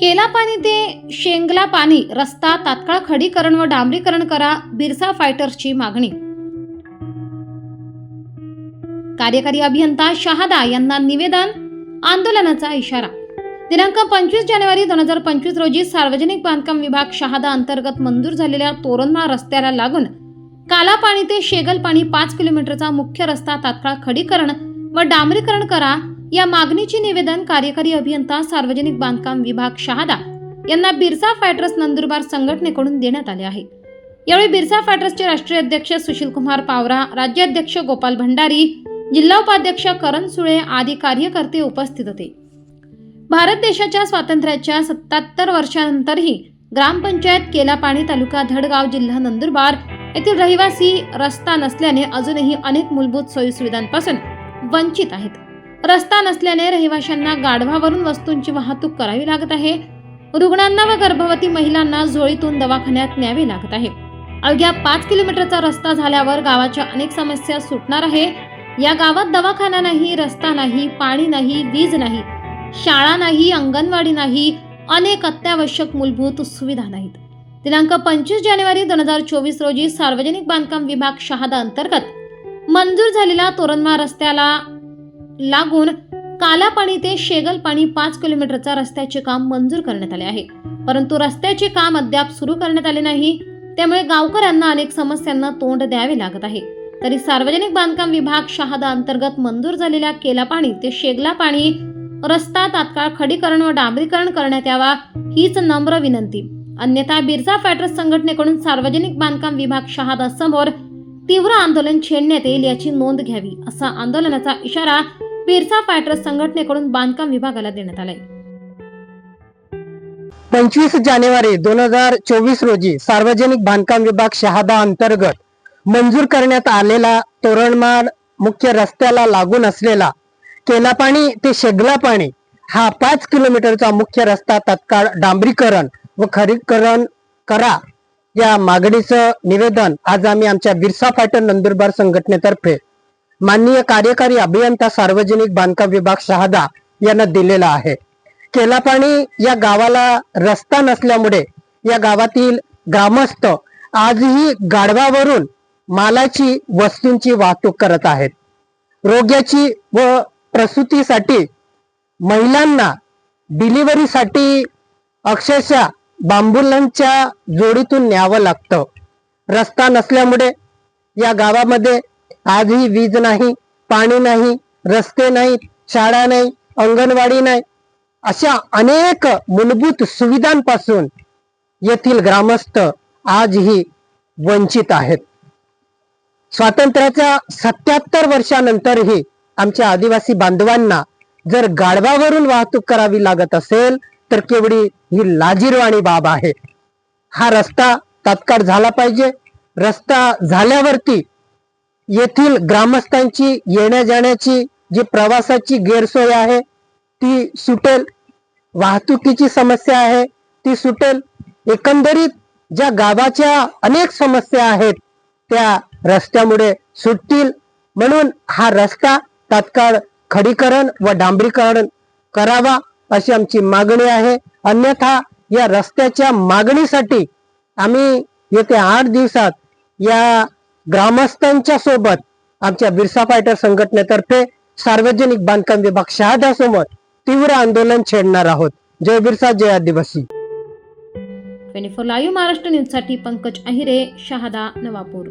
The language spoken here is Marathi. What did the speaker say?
केला पाणी ते शेंगला पाणी रस्ता तात्काळ खडीकरण व डांबरीकरण करा बिरसा फायटर्सची मागणी. कार्यकारी अभियंता शहादा यांना निवेदन आंदोलनाचा इशारा. दिनांक पंचवीस जानेवारी दोन हजार पंचवीस रोजी सार्वजनिक बांधकाम विभाग शहादा अंतर्गत मंजूर झालेल्या तोरणमा रस्त्याला लागून काला पाणी ते शेगल पाणी पाच किलोमीटरचा मुख्य रस्ता तात्काळ खडीकरण व डांबरीकरण करा या मागणीचे निवेदन कार्यकारी अभियंता सार्वजनिक बांधकाम विभाग शहादा यांना बिरसा फायटर्स नंदुरबार संघटनेकडून देण्यात आले आहे. यावेळी बिरसा फायटर्सचे राष्ट्रीय अध्यक्ष सुशील कुमार पावरा राज्याध्यक्ष गोपाल भंडारी जिल्हा उपाध्यक्ष करण सुळे आदी कार्यकर्ते उपस्थित होते. भारत देशाच्या स्वातंत्र्याच्या सत्याहत्तर वर्षानंतरही ग्रामपंचायत केलापाणी तालुका धडगाव जिल्हा नंदुरबार येथील रहिवासी रस्ता नसल्याने अजूनही अनेक मूलभूत सोयीसुविधांपासून वंचित आहेत. रस्ता नसल्याने रहिवाशांना गाढवावरून वस्तूंची वाहतूक करावी लागत आहे. रुग्णांना व गर्भवती महिलांना झोळीतून दवाखान्यात न्यावे लागत आहे. अवघ्या पाच किलोमीटरचा रस्ता झाल्यावर गावाच्या अनेक समस्या सुटणार आहे. या गावात दवाखाना नाही रस्ता नाही पाणी नाही वीज नाही शाळा नाही अंगणवाडी नाही अनेक अत्यावश्यक मूलभूत सुविधा नाहीत. दिनांक पंचवीस जानेवारी दोन हजार चोवीस रोजी सार्वजनिक बांधकाम विभाग शहादा अंतर्गत मंजूर झालेला तोरणमा रस्त्याला लागून कालापाणी ते शेगलपाणी पाच किलोमीटरचा रस्त्याचे काम मंजूर करण्यात आले आहे. परंतु रस्त्याचे काम अद्याप सुरू करण्यात आले नाही. त्यामुळे गावकऱ्यांना अनेक समस्यांना तोंड द्यावे लागत आहे. तरी सार्वजनिक बांधकाम विभाग शहादा अंतर्गत मंजूर झालेल्या केला पाणी ते शेगला पाणी रस्ता तात्काळ खडीकरण व डांबरीकरण करण्यात यावा हीच नम्र विनंती. अन्यथा बिरसा फॅटर्स संघटनेकडून सार्वजनिक बांधकाम विभाग शहादा समोर तीव्र आंदोलन छेडण्यात येईल याची नोंद घ्यावी असा आंदोलनाचा इशारा पिरसा फायटर्स संघटनेकडून बांधकाम विभागाला देण्यात आलाय. पंचवीस जानेवारी दोन हजार चोवीस रोजी सार्वजनिक बांधकाम विभाग शहादा अंतर्गत मंजूर करण्यात आलेला तोरणमाळ मुख्य रस्त्याला लागून असलेला केलापाणी ते शेगलापाणी हा पाच किलोमीटरचा मुख्य रस्ता तत्काळ डांबरीकरण व खरीकरण करा या मागणीचं निवेदन आज आम्ही आमच्या बिरसा फायटर नंदुरबार संघटनेतर्फे माननीय कार्यकारी अभियंता सार्वजनिक बांधकाम विभाग शहादा यांना दिलेला आहे. केलापाणी या गावाला रस्ता नसल्यामुळे या गावातील ग्रामस्थ आजही गाढवावरून मालाची वस्तूंची वाहतूक करत आहेत. रोग्याची व प्रसूतीसाठी महिलांना डिलिव्हरीसाठी अक्षरशः बांबुलांच्या जोडीतून न्यावं लागतं. रस्ता नसल्यामुळे या गावामध्ये आजही वीज नाही पाणी नाही रस्ते नाहीत शाळा नाही अंगणवाडी नाही. अशा अनेक मूलभूत सुविधांपासून येथील ग्रामस्थ आजही वंचित आहेत. स्वातंत्र्याच्या सत्याहत्तर वर्षानंतरही आमच्या आदिवासी बांधवांना जर गाढवावरून वाहतूक करावी लागत असेल तर केवढी ही लाजीरवाणी बाब आहे. हा रस्ता तात्काळ झाला पाहिजे. रस्ता झाल्यावरती येथील ग्रामस्थांची येण्या जाण्याची जी प्रवासाची गैरसोय आहे ती सुटेल. वाहतुकीची समस्या आहे ती सुटेल. एकंदरीत ज्या गावाच्या अनेक समस्या आहेत त्या रस्त्यामुळे सुटतील. म्हणून हा रस्ता तात्काळ खडीकरण व डांबरीकरण करावा अशी आमची मागणी आहे. अन्यथा या रस्त्याच्या मागणीसाठी आम्ही येत्या आठ दिवसात या ग्रामस्थांच्या सोबत आमच्या बिरसा फायटर संघटनेतर्फे सार्वजनिक बांधकाम विभाग शहादा समोर तीव्र आंदोलन छेडणार आहोत. जय बिरसा जय आदिवासी. ट्वेंटी फोर लाईव्ह महाराष्ट्र न्यूजसाठी पंकज अहिरे शहादा नवापूर.